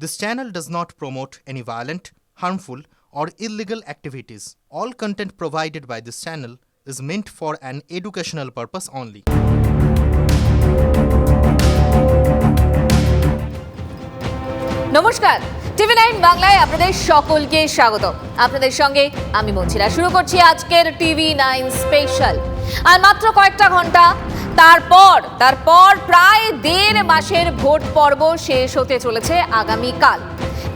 This channel does not promote any violent, harmful, or illegal activities. All content provided by this channel is meant for an educational purpose only. নমস্কার TV nine বাংলায় আপনাদের সকলকে স্বাগত আপনাদের সঙ্গে আমি মঞ্চিরা শুরু করছি আজকের টিভি নাইন স্পেশাল আর মাত্র কয়েকটা ঘণ্টা তারপর তারপর প্রায় দেড় মাসের ভোট পর্ব শেষ হতে চলেছে আগামীকাল।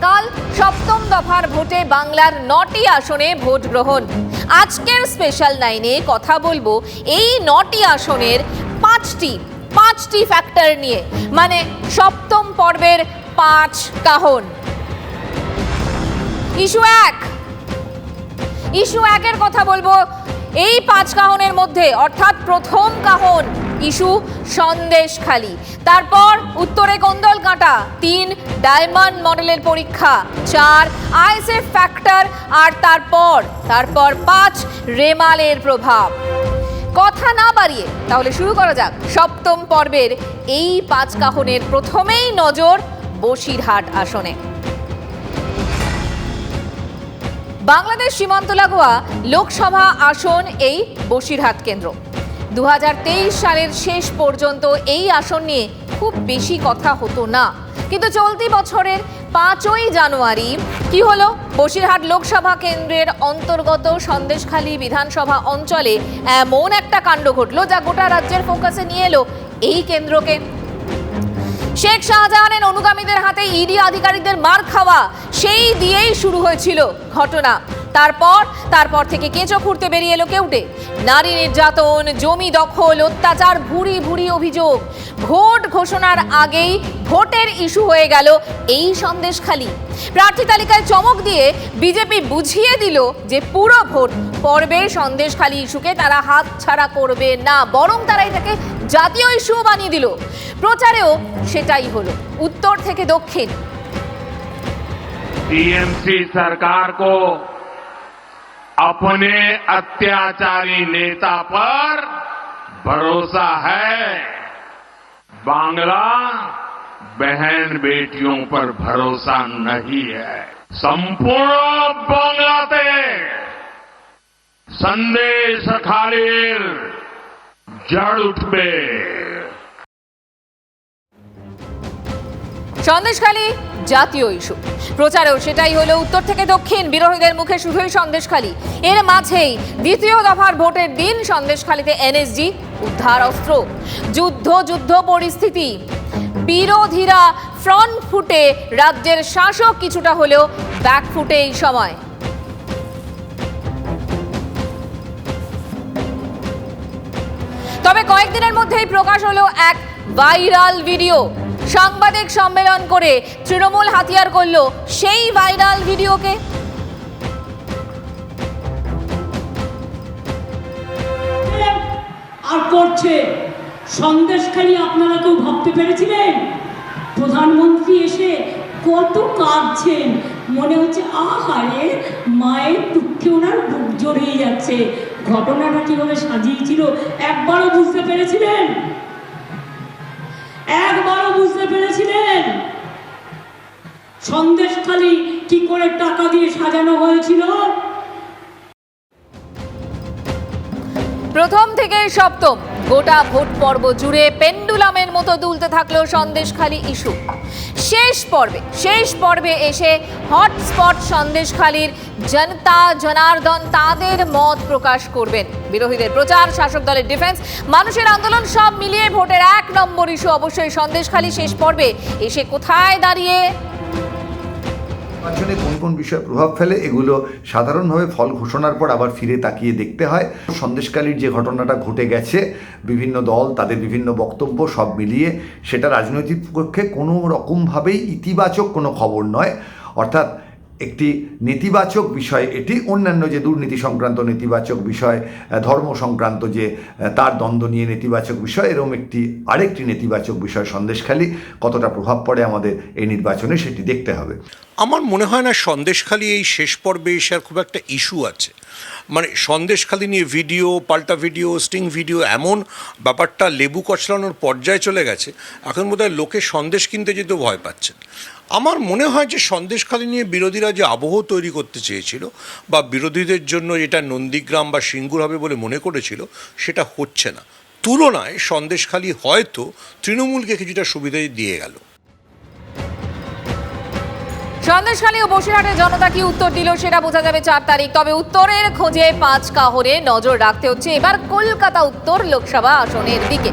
কাল সপ্তম দফার ভোটে বাংলার নটি আসনে ভোট গ্রহণ। আজকের স্পেশাল নাইনে কথা বলব এই নটি আসনের পাঁচটি পাঁচটি ফ্যাক্টর নিয়ে। মানে সপ্তম পর্বের পাঁচ কাহন। ইস্যু এক। ইস্যু একের কথা বলব। এই পাঁচ কাহনের মধ্যে, অর্থাৎ প্রথম কাহন ইস্যু সন্দেশখালি। তারপর উত্তরে কোন্দল কাঁটা তিন ডায়মন্ড মডেলের পরীক্ষা, চার আইএসএফ ফ্যাক্টর, আর তারপর তারপর পাঁচ রেমালের প্রভাব। কথা না বাড়িয়ে, তাহলে শুরু করা যাক সপ্তম পর্বের এই পাঁচ কাহনের প্রথমেই নজর বসিরহাট আসনে। বাংলাদেশ সীমান্ত লাগোয়া লোকসভা আসন এই বসিরহাট কেন্দ্র। দু হাজার তেইশ সালের শেষ পর্যন্ত এই আসন নিয়ে খুব বেশি কথা হতো না। কিন্তু চলতি বছরের পাঁচই জানুয়ারি কি হলো? বসিরহাট লোকসভা কেন্দ্রের অন্তর্গত সন্দেশখালী বিধানসভা অঞ্চলে এমন একটা কাণ্ড ঘটলো যা গোটা রাজ্যের ফোকাসে নিয়ে এলো এই কেন্দ্রকে। শেখ শাহজাহানের অনুগামীদের হাতে ইডি আধিকারিকদের মার খাওয়া সেই দিয়েই শুরু হয়েছিল ঘটনা। তারপর তারপর থেকে কেঁচো খুঁড়তে বেরিয়ে এলো কেউটে নারী নির্যাতন জমি দখল অত্যাচার ভুরি ভুরি অভিযোগ ভোট ঘোষণার আগেই ভোটের ইস্যু হয়ে গেল এই সন্দেশখালি প্রার্থী তালিকায় চমক দিয়ে বিজেপি বুঝিয়ে দিল যে পুরো ভোট পর্বে সন্দেশখালি ইস্যুকে তারা হাত ছাড়া করবে না বরং তারা এটাকে জাতীয় ইস্যু বানিয়ে দিল প্রচারেও সেটাই হলো উত্তর থেকে দক্ষিণ टीएमसी सरकार को अपने अत्याचारी नेता पर भरोसा है। बांग्ला बहन बेटियों पर भरोसा नहीं है। संपूर्ण बांग्लादेश संदेश खालिर जड़ उठबे। संदेश खाली। জাতীয় ইস্যু। প্রচারেও সেটাই হলো উত্তর থেকে দক্ষিণ, বিরোধীদের মুখে শুধুই সন্দেশখালী। এর মাঝেই দ্বিতীয় দফার ভোটের দিন সন্দেশখালীতে এনএসজি উদ্ধার অস্ত্র। যুদ্ধ যুদ্ধ পরিস্থিতি। বিরোধীরা ফ্রন্ট ফুটে রাজ্যের শাসক কিছুটা হলেও ব্যাক ফুটে এই সময়। তবে কয়েকদিনের মধ্যেই প্রকাশ হলো এক ভাইরাল ভিডিও সাংবাদিক সম্মেলন করে তৃণমূল হাতিয়ার করল সেই ভাইরাল ভিডিওকে। আর করছে। সন্দেশখালি আপনারা কেউ ভাবতে পেরেছিলেন? প্রধানমন্ত্রী এসে কত কাঁদছেন। মনে হচ্ছে, আহারে, মায়ের দুঃখে ওনার বুক জড়িয়ে যাচ্ছে। ঘটনাটা কীভাবে সাজিয়েছিল একবারও বুঝতে পেরেছিলেন? একবারও বুঝতে পেরেছিলেন? সন্দেশখালি কি করে টাকা দিয়ে সাজানো হয়েছিল? প্রথম থেকে সপ্তম। গোটা ভোট পর্ব জুড়ে পেন্ডুলামের মতো দুলতে থাকল সন্দেশখালী ইস্যু। শেষ পর্বে শেষ পর্বে এসে হটস্পট সন্দেশখালীর জনতা, জনার্দন তাদের মত প্রকাশ করবেন। বিরোধীদের প্রচার, শাসক দলের ডিফেন্স, মানুষের আন্দোলন সব মিলিয়ে ভোটের এক নম্বর ইস্যু অবশ্যই সন্দেশখালী শেষ পর্বে। এসে কোথায় দাঁড়িয়ে নির্বাচনে কোন কোন বিষয়ে প্রভাব ফেলে, এগুলো সাধারণভাবে ফল ঘোষণার পর আবার ফিরে তাকিয়ে দেখতে হয়। সন্দেশকালীর যে ঘটনাটা ঘটে গেছে, বিভিন্ন দল, তাদের বিভিন্ন বক্তব্য সব মিলিয়ে, সেটা রাজনৈতিক পক্ষে কোনো রকমভাবেই ইতিবাচক কোনো খবর নয়। অর্থাৎ একটি নেতিবাচক বিষয়, এটি অন্যান্য যে দুর্নীতি সংক্রান্ত নেতিবাচক বিষয় ধর্ম সংক্রান্ত যে তার দ্বন্দ্ব নিয়ে নেতিবাচক বিষয় এরকম একটি আরেকটি নেতিবাচক বিষয় সন্দেশখালী, কতটা প্রভাব পড়ে আমাদের এই নির্বাচনে সেটি দেখতে হবে। আমার মনে হয় না সন্দেশখালি এই শেষ পর্বে এসে আর খুব একটা ইস্যু আছে। মানে সন্দেশখালি নিয়ে ভিডিও, পাল্টা ভিডিও, স্টিং ভিডিও এমন ব্যাপারটা লেবু কচলানোর পর্যায়ে চলে গেছে। এখন বোধহয় লোকে সন্দেশ কিনতে যেতেও ভয় পাচ্ছেন আমার মনে হয় যে সন্দেশখালী নিয়ে বিরোধীরা যে আবহ তৈরি করতে চেয়েছিল বা বিরোধীদের জন্য এটা নন্দীগ্রাম বা সিঙ্গুর হবে বলে মনে করেছিল, সেটা হচ্ছে না। তুলনায় সন্দেশখালী হয়তো তৃণমূলকে কিছুটা সুবিধা দিয়ে গেল। সন্দেশখালী ও বসিরহাটে জনতা কি উত্তর দিল সেটা বোঝা যাবে চার তারিখ। তবে উত্তরের খোঁজে পাঁচ কাহরে নজর রাখতে হচ্ছে। এবার কলকাতা উত্তর লোকসভা আসনের দিকে।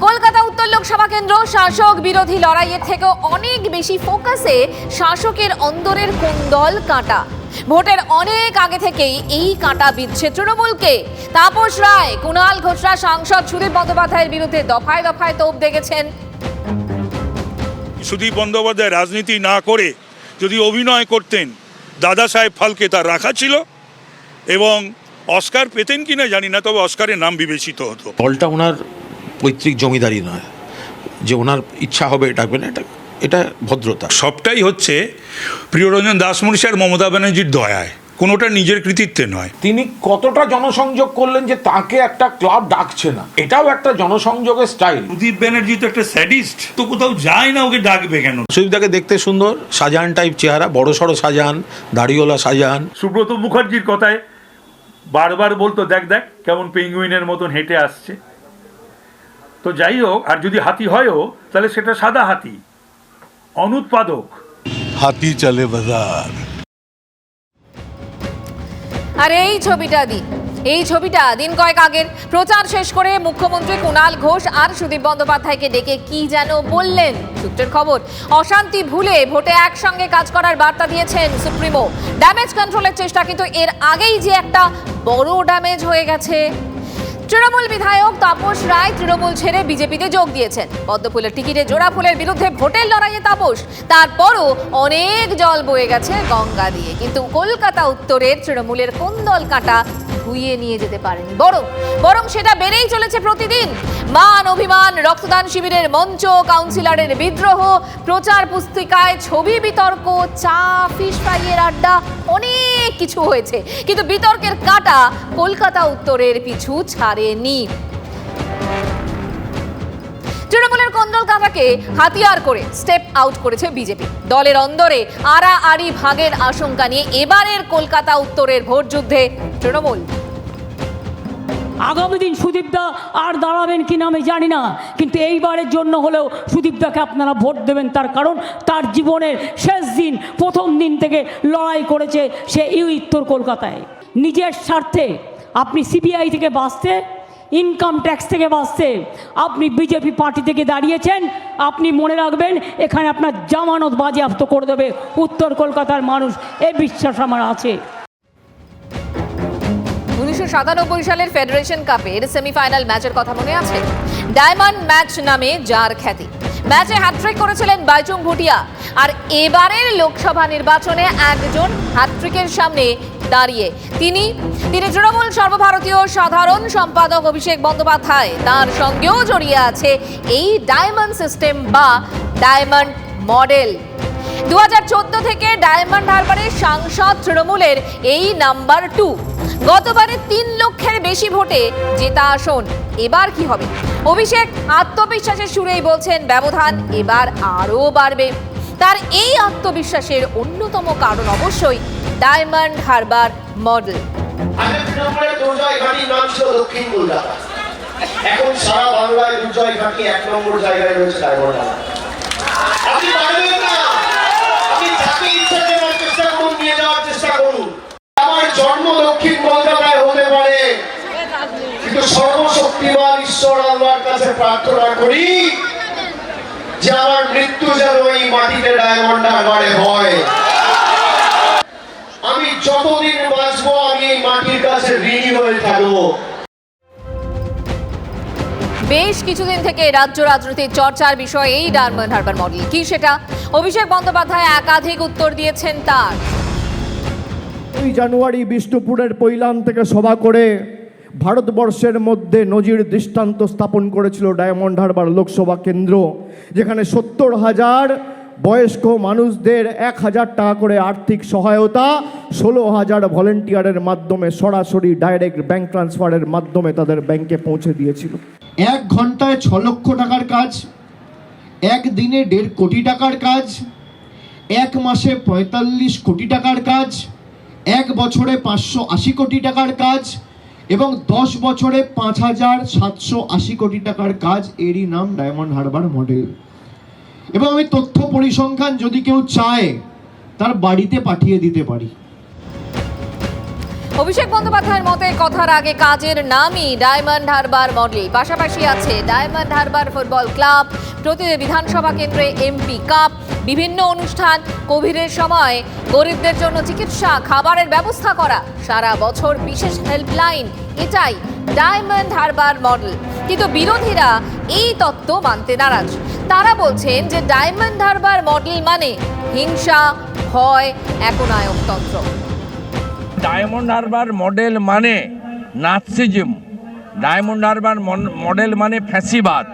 কলকাতা লোকসভা কেন্দ্র শাসক বিরোধী লড়াইয়ের থেকেও অনেক বেশি ফোকাসে শাসকের অন্দরের কুন্দল কাঁটা? ভোটের অনেক আগে থেকেই এই কাঁটা বিচ্ছে তৃণমূলকে। তাপস রায় কুণাল ঘোষরা সাংসদ সুদীপ বন্দ্যোপাধ্যায়ের বিরুদ্ধে দফায় দফায় তোপ দেখেছেন। সুদীপ বন্দ্যোপাধ্যায় রাজনীতি না করে যদি অভিনয় করতেন দাদা সাহেব ফালকে তার রাখা ছিল এবং অস্কার পেতেন কিনা জানি না তবে অস্কারের নাম বিবেচিত হতো। দলটা ওনার পৈতৃক জমিদারি নয়। যে ওনার ইচ্ছা হবে ডাকবেন এটা এটা ভদ্রতা। সবটাই হচ্ছে প্রিয়রঞ্জন দাসমুনিশ আর মমতা ব্যানার্জির দয়ায়। কোনোটা নিজের কৃতিত্বে নয়। তিনি কতটা জনসংযোগ করলেন যে তাকে একটা ক্লাব ডাকছে না। এটাও একটা জনসংযোগের স্টাইল। সুদীপ ব্যানার্জি তো একটা স্যাডিস্ট। তো কোথাও যায় না ওকে ডাকবে কেন? সুদীপদাকে দেখতে সুন্দর শাহজাহান টাইপ চেহারা বড় সড়ো সাজান দাড়িওয়ালা শাহজাহান সুব্রত মুখার্জির কথায় বারবার বলতো দেখ দেখ কেমন পেঙ্গুইনের মতন হেঁটে আসছে। তো যাই হোক আর যদি হাতি হয়ও তাহলে সেটা সাদা হাতি। অনুৎপাদক। হাতি চলে বাজার। আর এই ছবিটা দিন এই ছবিটা দিন কয়েক আগের প্রচার শেষ করে মুখ্যমন্ত্রী কুণাল ঘোষ আর সুদীপ বন্দ্যোপাধ্যায়কে ডেকে কি যেন বললেন সূত্রের খবর। অশান্তি ভুলে ভোটে একসঙ্গে কাজ করার বার্তা দিয়েছেন সুপ্রিমো। ড্যামেজ কন্ট্রোলের চেষ্টা কিন্তু এর আগেই যে একটা বড় ড্যামেজ হয়ে গেছে। তৃণমূল বিধায়ক তাপস রায় তৃণমূল ছেড়ে বিজেপিতে যোগ দিয়েছেন। পদ্মফুলের টিকিটে জোড়া ফুলের বিরুদ্ধে ভোটের লড়াইয়ে তাপস। তারপরও অনেক জল বয়ে গেছে গঙ্গা দিয়ে। কিন্তু কলকাতা উত্তরের তৃণমূলের কোন দল কাটা ধুইয়ে নিয়ে যেতে পারেনি? বরং বরং সেটা বেড়েই চলেছে প্রতিদিন। মান অভিমান, রক্তদান শিবিরের মঞ্চ, কাউন্সিলরের বিদ্রোহ, প্রচার পুস্তিকায় ছবি বিতর্ক, চা, ফিশ ফ্রাইয়ের আড্ডা, অনেক কিছু হয়েছে। কিন্তু বিতর্কের কাটা কলকাতা উত্তরের পিছু ছাড়েনি তৃণমূলের কন্দল কাঁটাকে হাতিয়ার করে স্টেপ আউট করেছে বিজেপি। দলের অন্দরে আড়াআড়ি ভাগের আশঙ্কা নিয়ে এবারের কলকাতা উত্তরের ভোট যুদ্ধে তৃণমূল। আগামী দিন সুদীপদা আর দাঁড়াবেন কিনা আমি জানি না, কিন্তু এইবারের জন্য হলেও সুদীপদাকে আপনারা ভোট দেবেন তার কারণ তার জীবনের শেষ দিন, প্রথম দিন থেকে লড়াই করেছে সে এই উত্তর কলকাতায়। নিজের স্বার্থে আপনি সিবিআই থেকে বাঁচতে ইনকাম ট্যাক্স থেকে বাঁচতে, আপনি বিজেপি পার্টি থেকে দাঁড়িয়েছেন, আপনি মনে রাখবেন এখানে আপনার জামানত বাজেয়াপ্ত করে দেবে উত্তর কলকাতার মানুষ। এই বিশ্বাস আমার আছে। উনিশশো সাতানব্বই সালের ফেডারেশন কাপের সেমিফাইনাল ম্যাচের কথা মনে আছে? ডায়মন্ড ম্যাচ নামে যার খ্যাতি? ম্যাচে হ্যাট্রিক করেছিলেন বাইচুং ভুটিয়া। আর এবারের লোকসভা নির্বাচনে একজন হ্যাট্রিকের সামনে দাঁড়িয়ে। তিনি তিনি তৃণমূল সর্বভারতীয় সাধারণ সম্পাদক অভিষেক বন্দ্যোপাধ্যায়। তার সঙ্গেও জড়িয়ে আছে এই ডায়মন্ড সিস্টেম বা ডায়মন্ড মডেল দু হাজার চোদ্দ থেকে ডায়মন্ড হারবারের সাংসদ তৃণমূলের এই নাম্বার টু গতবারে তিন লক্ষের বেশি ভোটে জেতা আসন। এবার কি হবে? অভিষেক আত্মবিশ্বাসের সুরেই বলছেন ব্যবধান এবার আরও বাড়বে। তার এই আত্মবিশ্বাসের অন্যতম কারণ অবশ্যই ডায়মন্ড হারবার মডেল। এখন সারা বাংলায় দুর্জয় ঘাটি এক নম্বর জায়গায় রয়েছে ডায়মন্ড হারবার। আপনি পারবেন না আপনি যাকে ইচ্ছা দেওয়ার চেষ্টা করুন নিয়ে যাওয়ার চেষ্টা করুন আমার জন্ম দক্ষিণ কলকাতায় হতে পারে কিন্তু সর্বশক্তিমান ঈশ্বর আল্লাহর কাছে প্রার্থনা করি যে আমার মৃত্যু যেন এই মাটিতে ডায়মন্ড হয়। আমি যতদিন বাঁচবো আমি এই মাটির কাছে ঋণী হয়ে থাকব। বেশ কিছুদিন থেকে রাজ্য রাজনীতির চর্চার বিষয় এই ডায়মন্ড হারবার মডেল কি সেটা? অভিষেক বন্দ্যোপাধ্যায় একাধিক উত্তর দিয়েছেন তার। দুই জানুয়ারি বিষ্ণুপুরের পৈলান থেকে সভা করে ভারতবর্ষের মধ্যে নজির দৃষ্টান্ত স্থাপন করেছিল ডায়মন্ড হারবার লোকসভা কেন্দ্র, যেখানে সত্তর হাজার বয়স্ক মানুষদের এক হাজার টাকা করে আর্থিক সহায়তা, ষোলো হাজার ভলেন্টিয়ারের মাধ্যমে সরাসরি ডাইরেক্ট ব্যাংক ট্রান্সফারের মাধ্যমে তাদের ব্যাংকে পৌঁছে দিয়েছিল। এক ঘন্টায় ছ লক্ষ টাকার কাজ, এক দিনে দেড় কোটি টাকার কাজ, এক মাসে পঁয়তাল্লিশ কোটি টাকার কাজ, এক বছরে পাঁচশো আশি কোটি টাকার কাজ এবং দশ বছরে পাঁচ হাজার সাতশো আশি কোটি টাকার কাজ এরই নাম ডায়মন্ড হারবার মডেল। এবং আমি তথ্য পরিসংখ্যান যদি কেউ চায়, তার বাড়িতে পাঠিয়ে দিতে পারি। অভিষেক বন্দ্যোপাধ্যায়ের মতে, কথার আগে কাজের নামই ডায়মন্ড হারবার মডেল। পাশাপাশি আছে ডায়মন্ড হারবার ফুটবল ক্লাব প্রতিটি বিধানসভা কেন্দ্রে এমপি কাপ বিভিন্ন অনুষ্ঠান কোভিডের সময় গরিবদের জন্য চিকিৎসা, খাবারের ব্যবস্থা করা, সারা বছর বিশেষ হেল্পলাইন, এটাই ডায়মন্ড হারবার মডেল। কিন্তু বিরোধীরা এই তত্ত্ব মানতে নারাজ। তারা বলছেন যে ডায়মন্ড হারবার মডেল মানে হিংসা, ভয়, একনায়কতন্ত্র। ডায়মন্ড হারবার মডেল মানে নাৎসিজম। ডায়মন্ড হারবার মডেল মানে ফ্যাসিবাদ।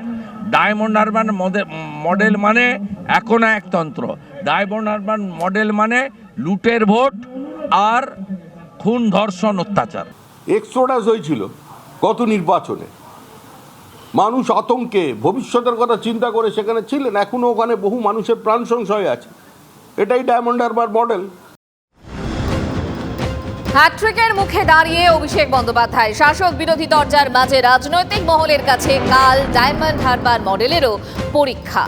ডায়মন্ড মডে- মডেল মানে একনায়কতন্ত্র ডায়মন্ড হারবার মডেল মানে লুটের ভোট আর খুন, ধর্ষণ, অত্যাচার। এক্সোডাস হয়েছিল গত নির্বাচনে। মানুষ আতঙ্কে, ভবিষ্যতের কথা চিন্তা করে সেখানে ছিলেন এখনও ওখানে বহু মানুষের প্রাণ সংশয় আছে। এটাই ডায়মন্ড হারবার মডেল হ্যাট্রিকের মুখে দাঁড়িয়ে অভিষেক বন্দ্যোপাধ্যায়। শাসক বিরোধী দরজার মাঝে রাজনৈতিক মহলের কাছে কাল ডায়মন্ড হারবার মডেলেরও পরীক্ষা।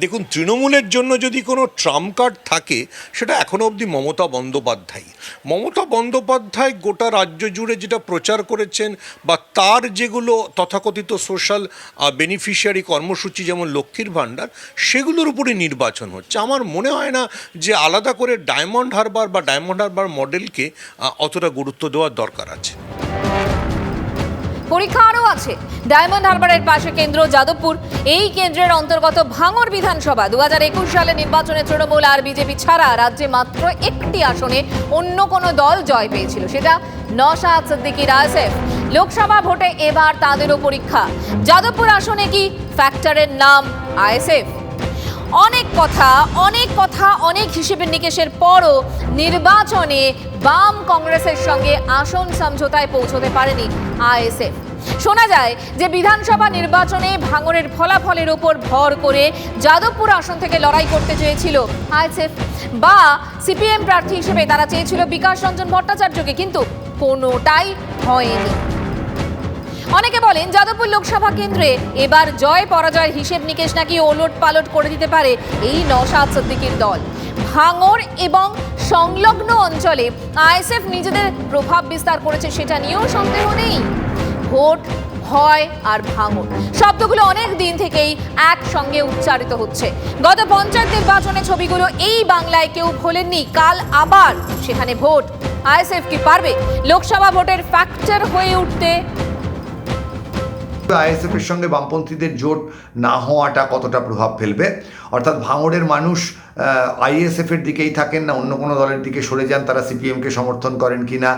দেখুন, তৃণমূলের জন্য যদি কোনো ট্রাম্প কার্ড থাকে, সেটা এখনও অবধি মমতা বন্দ্যোপাধ্যায় মমতা বন্দ্যোপাধ্যায় গোটা রাজ্য জুড়ে যেটা প্রচার করেছেন বা তার যেগুলো তথাকথিত সোশ্যাল বেনিফিশিয়ারি কর্মসূচি যেমন লক্ষ্মীর ভাণ্ডার, সেগুলোর উপরে নির্বাচন হচ্ছে। আমার মনে হয় না যে আলাদা করে ডায়মন্ড হারবার বা ডায়মন্ড হারবার মডেলকে অতটা গুরুত্ব দেওয়ার দরকার আছে। পরীক্ষা আরও আছে। ডায়মন্ড হারবারের পাশে কেন্দ্র যাদবপুর। এই কেন্দ্রের অন্তর্গত ভাঙর বিধানসভা দু হাজার একুশ সালে নির্বাচনে তৃণমূল আর বিজেপি ছাড়া রাজ্যে মাত্র একটি আসনে অন্য কোনো দল জয় পেয়েছিল। সেটা নশাদ সিদ্দিকির আইএসএফ। লোকসভা ভোটে এবার তাদেরও পরীক্ষা। যাদবপুর আসনে কি ফ্যাক্টরের নাম আইএসএফ? অনেক কথা অনেক কথা, অনেক হিসেবে নিকেশের পরও নির্বাচনে বাম কংগ্রেসের সঙ্গে আসন সমঝোতায় পৌঁছতে পারেনি আইএসএফ। শোনা যায় যে বিধানসভা নির্বাচনে ভাঙরের ফলাফলের উপর ভর করে যাদবপুর আসন থেকে লড়াই করতে চেয়েছিল আইএসএফ বা সিপিএম প্রার্থী হিসেবে তারা চেয়েছিল বিকাশ রঞ্জন ভট্টাচার্যকে, কিন্তু কোনোটাই হয়নি। অনেকে বলেন যাদবপুর লোকসভা কেন্দ্রে এবার জয় পরাজয়ের হিসেব নিকেশ নাকি ওলট পালট করে দিতে পারে এই নওশাদ সিদ্দিকীর দল। ভাঙর এবং সংলগ্ন অঞ্চলে আইএসএফ নিজেদের প্রভাব বিস্তার করেছে সেটা নিয়েও সন্দেহ নেই। ভোট, ভয় আর ভাঙর শব্দগুলো অনেক দিন থেকেই একসঙ্গে উচ্চারিত হচ্ছে। গত পঞ্চায়েত নির্বাচনে ছবিগুলো এই বাংলায় কেউ ভোলেননি, কাল আবার সেখানে ভোট। আইএসএফ কি পারবে? লোকসভা ভোটের ফ্যাক্টর হয়ে উঠতে আইএসএফ এর সঙ্গে বামপন্থীদের জোট না হওয়াটা কতটা প্রভাব ফেলবে? অর্থাৎ ভাঙড়ের মানুষ আইএসএফের দিকেই থাকেন না, অন্য কোনো দলের দিকে সরে যান, তারা সিপিএমকে সমর্থন করেন কি না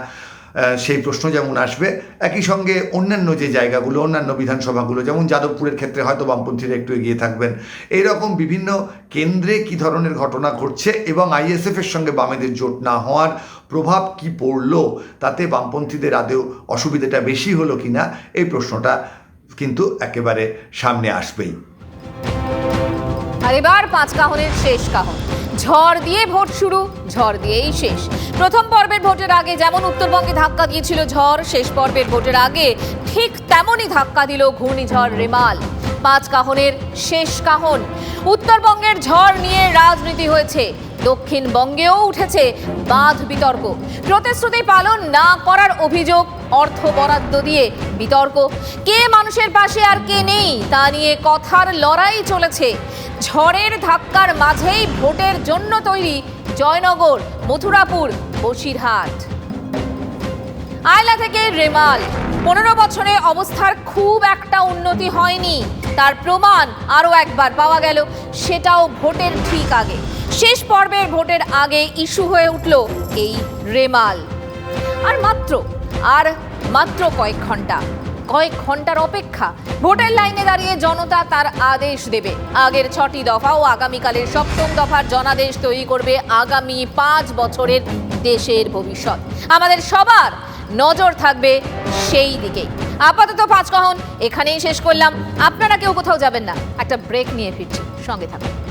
সেই প্রশ্ন যেমন আসবে, একই সঙ্গে অন্যান্য যে জায়গাগুলো, অন্যান্য বিধানসভাগুলো, যেমন যাদবপুরের ক্ষেত্রে হয়তো বামপন্থীরা একটু এগিয়ে থাকবেন। এইরকম বিভিন্ন কেন্দ্রে কি ধরনের ঘটনা ঘটছে এবং আইএসএফের সঙ্গে বামেদের জোট না হওয়ার প্রভাব কি পড়ল? তাতে বামপন্থীদের আদেও অসুবিধাটা বেশি হলো কিনা? এই প্রশ্নটা কিন্তু একেবারে সামনে আসবেই। আর এবার পাঁচ কাহনের শেষ কাহন। ঝড় দিয়ে ভোট শুরু, ঝড় দিয়েই শেষ। প্রথম পর্বের ভোটের আগে যেমন উত্তরবঙ্গে ধাক্কা দিয়েছিল ঝড়, শেষ পর্বের ভোটের আগে ঠিক তেমনই ধাক্কা দিল ঘূর্ণিঝড় রেমাল। পাঁচ কাহনের শেষ কাহন। উত্তরবঙ্গের ঝড় নিয়ে রাজনীতি হয়েছে। দক্ষিণবঙ্গেও উঠেছে বাঁধ বিতর্ক। প্রতিশ্রুতি পালন না করার অভিযোগ অর্থ বরাদ্দ দিয়ে বিতর্ক। কে মানুষের পাশে আর কে নেই তা নিয়ে কথার লড়াই চলেছে। ঝড়ের ধাক্কার মাঝেই ভোটের জন্য তৈরি জয়নগর, মথুরাপুর, বসিরহাট। আয়লা থেকে রেমাল। পনেরো বছরে অবস্থার খুব একটা উন্নতি হয়নি। তার প্রমাণ আরও একবার পাওয়া গেল, সেটাও ভোটের ঠিক আগে। শেষ পর্বের ভোটের আগে ইস্যু হয়ে উঠল এই রেমাল। আর মাত্র আর মাত্র কয়েক ঘণ্টা, কয়েক ঘণ্টার অপেক্ষা ভোটের লাইনে দাঁড়িয়ে জনতা তার আদেশ দেবে। আগের ছটি দফা ও আগামীকালের সপ্তম দফার জনাদেশ তৈরি করবে আগামী পাঁচ বছরের দেশের ভবিষ্যৎ। আমাদের সবার নজর থাকবে সেই দিকেই। আপাতত পাঁচ কহন এখানেই শেষ করলাম। আপনারা কেউ কোথাও যাবেন না। একটা ব্রেক নিয়ে ফিরছি। সঙ্গে থাকুন।